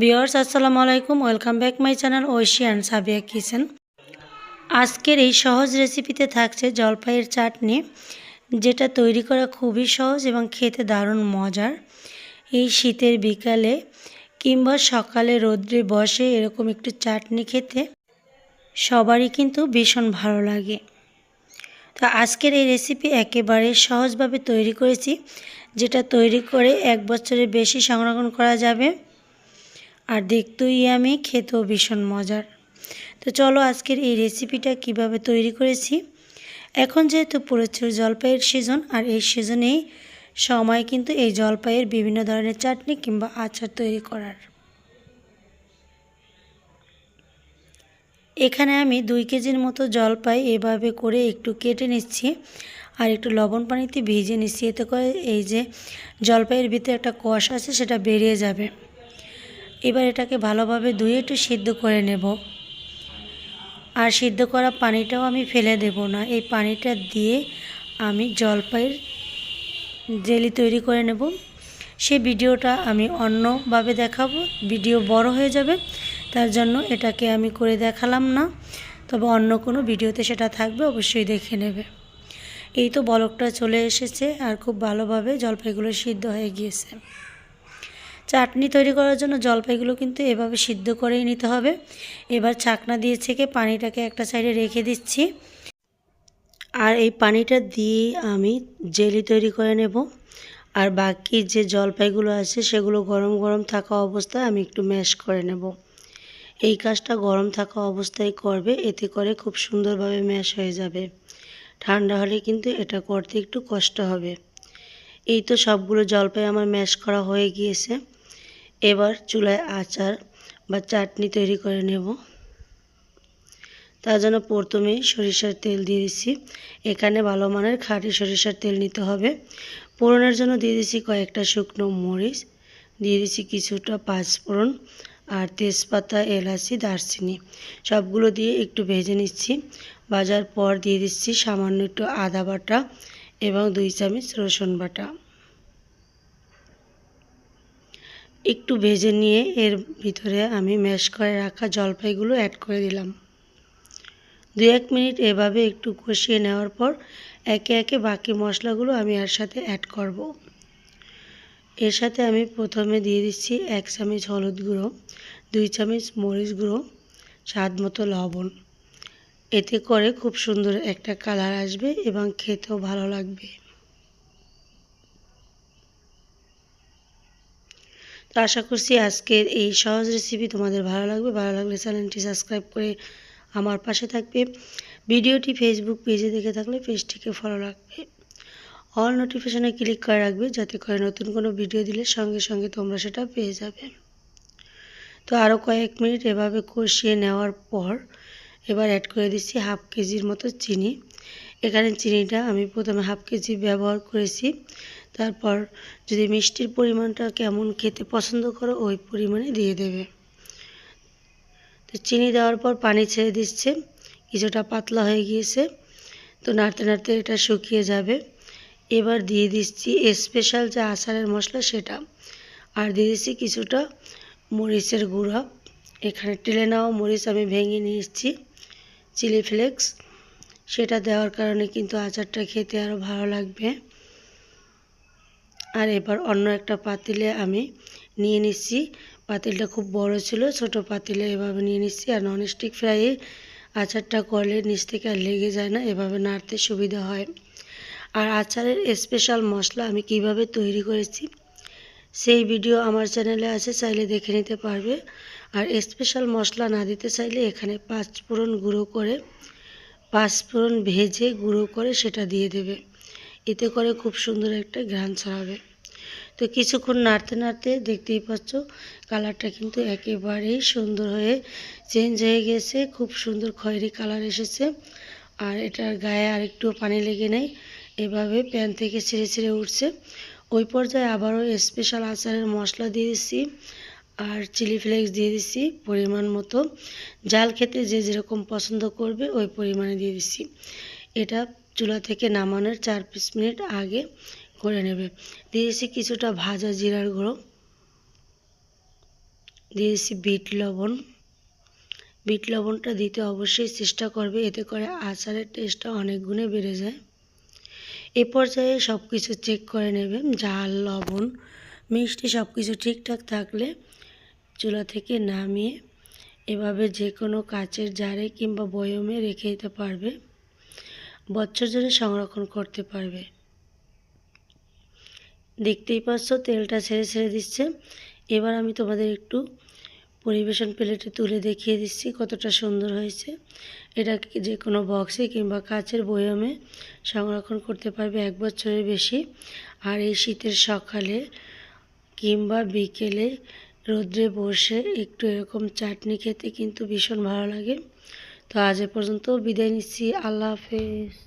বিয়ার্স আসসালামু আলাইকুম। Welcome back my channel ocean Sabia kitchen. আজকের এই সহজ রেসিপিতে থাকছে জলপাইয়ের চাটনি, যেটা তৈরি করা খুবই সহজ এবং খেতে দারুণ মজার। এই শীতের বিকালে কিংবা সকালে রোদ্রে বসে এরকম একটু চাটনি খেতে সবারই কিন্তু ভীষণ ভালো লাগে। তো আজকের এই রেসিপি একেবারে সহজভাবে তৈরি করেছি, যেটা তৈরি করে এক বছরের বেশি সংরক্ষণ করা যাবে। আর দেখতেও আমি খেতেও ভীষণ মজার। তো চলো আজকের এই রেসিপিটা কীভাবে তৈরি করেছি। এখন যেহেতু প্রচুর জলপাইয়ের সিজন আর এই সিজনেই সময় কিন্তু এই জলপাইয়ের বিভিন্ন ধরনের চাটনি কিংবা আচার তৈরি করার। এখানে আমি দুই কেজির মতো জলপাই এভাবে করে একটু কেটে নিচ্ছি, আর একটু লবণ পানিতে ভিজে নিচ্ছি। এতে করে এই যে জলপাইয়ের ভিতরে একটা কষ আছে, সেটা বেরিয়ে যাবে। এবার এটাকে ভালোভাবে ধুয়ে একটু সিদ্ধ করে নেব। আর সিদ্ধ করা পানিটাও আমি ফেলে দেব না। এই পানিটা দিয়ে আমি জলপাইয়ের জেলি তৈরি করে নেব। সে ভিডিওটা আমি অন্যভাবে দেখাবো। ভিডিও বড় হয়ে যাবে, তার জন্য এটাকে আমি করে দেখালাম না। তবে অন্য কোনো ভিডিওতে সেটা থাকবে, অবশ্যই দেখে নেবে। এই তো বলকটা চলে এসেছে আর খুব ভালোভাবে জলপাইগুলো সিদ্ধ হয়ে গিয়েছে। চাটনি তৈরি করার জন্য জলপাইগুলো কিন্তু এভাবে সিদ্ধ করেই নিতে হবে। এবার ছাকনা দিয়ে থেকে পানিটাকে একটা সাইডে রেখে দিচ্ছি। আর এই পানিটা দিয়ে আমি জেলি তৈরি করে নেব। আর বাকি যে জলপাইগুলো আছে সেগুলো গরম গরম থাকা অবস্থায় আমি একটু ম্যাশ করে নেব। এই কাজটা গরম থাকা অবস্থায় করবে, এতে করে খুব সুন্দরভাবে ম্যাশ হয়ে যাবে। ঠান্ডা হলে কিন্তু এটা করতে একটু কষ্ট হবে। এই তো সবগুলো জলপাই আমার ম্যাশ করা হয়ে গিয়েছে। এবার চুলায় আচার বা চাটনি তৈরি করে নেব। তার জন্য প্রথমে সরিষার তেল দিয়ে দিচ্ছি এখানে ভালো মানের খাঁটি সরিষার তেল নিতে হবে। পোড়নের জন্য দিয়ে দিচ্ছি কয়েকটা শুকনো মরিচ, দিয়ে দিচ্ছি কিছুটা পাঁচফোড়ন আর তেজপাতা, এলাচি, দারচিনি। সবগুলো দিয়ে একটু ভেজে নিচ্ছি। ভাজার পর দিয়ে দিচ্ছি সামান্য একটু আদা বাটা এবং দুই চামচ রসুন বাটা। একটু ভেজে নিয়ে এর ভিতরে আমি ম্যাশ করে রাখা জলপাইগুলো অ্যাড করে দিলাম। দু এক মিনিট এভাবে একটু কষিয়ে নেওয়ার পর একে একে বাকি মশলাগুলো আমি এর সাথে অ্যাড করব। এর সাথে আমি প্রথমে দিয়ে দিচ্ছি এক চামচ হলুদ গুঁড়ো, দুই চামচ মরিচ গুঁড়ো, স্বাদ মতো লবণ। এতে করে খুব সুন্দর একটা কালার আসবে এবং খেতেও ভালো লাগবে। তো আশা করছি আজকের এই সহজ রেসিপি তোমাদের ভালো লাগবে। ভালো লাগলে চ্যানেলটি সাবস্ক্রাইব করে আমার পাশে থাকবে। ভিডিওটি ফেসবুক পেজে দেখে থাকলে পেজটিকে ফলো রাখবে। অল নোটিফিকেশানে ক্লিক করে রাখবে যাতে করে নতুন কোনো ভিডিও দিলে সঙ্গে সঙ্গে তোমরা সেটা পেয়ে যাবে। তো আরও কয়েক মিনিট এভাবে কষিয়ে নেওয়ার পর এবার অ্যাড করে দিচ্ছি হাফ কেজির মতো চিনি। এখানে চিনিটা আমি প্রথমে হাফ কেজি ব্যবহার করেছি। তারপর যদি মিষ্টির পরিমাণটা কেমন খেতে পছন্দ করো, ওই পরিমাণে দিয়ে দেবে। তো চিনি দেওয়ার পর পানি ছেড়ে দিচ্ছে, কিছুটা পাতলা হয়ে গিয়েছে। তো নাড়তে নাড়তে এটা শুকিয়ে যাবে। এবার দিয়ে দিচ্ছি স্পেশাল যে আচারের মশলা সেটা। আর দিয়ে দিচ্ছি কিছুটা মরিচের গুঁড়া। এখানে টেলে নেওয়া মরিচ আমি ভেঙে নিয়েছি চিলি ফ্লেক্স সেটা দেওয়ার কারণে কিন্তু আচারটা খেতে আরও ভালো লাগবে। আর এবার অন্য একটা পাতিলে আমি নিয়ে নিচ্ছি। পাতিলটা খুব বড় ছিল, ছোট পাতিলে এভাবে নিয়ে নিচ্ছি। আর ননস্টিক ফ্রাইয়ে আচারটা করলে নিচ থেকে আর লেগে যায় না, এভাবে নাড়তে সুবিধা হয়। আর আচারের স্পেশাল মশলা আমি কীভাবে তৈরি করেছি, সেই ভিডিও আমার চ্যানেলে আছে, চাইলে দেখে নিতে পারবে। আর স্পেশাল মশলা না দিতে চাইলে এখানে পাঁচ ফোড়ন গুঁড়ো করে, পাঁচ ফোড়ন ভেজে গুঁড়ো করে সেটা দিয়ে দেবে। এতে করে খুব সুন্দর একটা ঘ্রাণ ছড়াবে। তো কিছুক্ষণ নাড়তে নাড়তে দেখতেই পাচ্ছ কালারটা কিন্তু একেবারেই সুন্দর হয়ে চেঞ্জ হয়ে গেছে, খুব সুন্দর খয়েরি কালার এসেছে। আর এটার গায়ে আর একটু পানি লেগে নেই, এভাবে প্যান থেকে ছিঁড়ে ছিঁড়ে উঠছে। ওই পর্যায়ে আবারও স্পেশাল আচারের মশলা দিয়ে দিচ্ছি আর চিলি ফ্লেক্স দিয়ে দিচ্ছি পরিমাণ মতো। জাল খেতে যে যেরকম পছন্দ করবে ওই পরিমাণে দিয়ে দিচ্ছি। এটা চুলা থেকে নামানোর চার পাঁচ মিনিট আগে করে নেবে। দিয়েছি কিছুটা ভাজা জিরার গুঁড়ো দিয়েছি বিট লবণ। বিট লবণটা দিতে অবশ্যই চেষ্টা করবে, এতে করে আচারের টেস্টটা অনেক গুণে বেড়ে যায়। এ পর্যায়ে সব কিছু চেক করে নেবে, ঝাল, লবণ, মিষ্টি সব কিছু ঠিকঠাক থাকলে চুলা থেকে নামিয়ে এভাবে যে কোনো কাচের জারে কিংবা বয়মে রেখে দিতে পারবে। বছর ধরে সংরক্ষণ করতে পারবে। দেখতেই পাচ্ছ, তেলটা ছেড়ে ছেড়ে দিচ্ছে। এবার আমি তোমাদের একটু পরিবেশন প্লেটে তুলে দেখিয়ে দিচ্ছি কতটা সুন্দর হয়েছে। এটা যে কোনো বক্সে কিংবা কাচের বয়ামে সংরক্ষণ করতে পারবে এক বছরের বেশি। আর এই শীতের সকালে কিংবা বিকেলে রোদ্রে বসে একটু এরকম চাটনি খেতে কিন্তু ভীষণ ভালো লাগে। তো আজ এ পর্যন্ত বিদায় নিচ্ছি। আল্লাহ হাফেজ।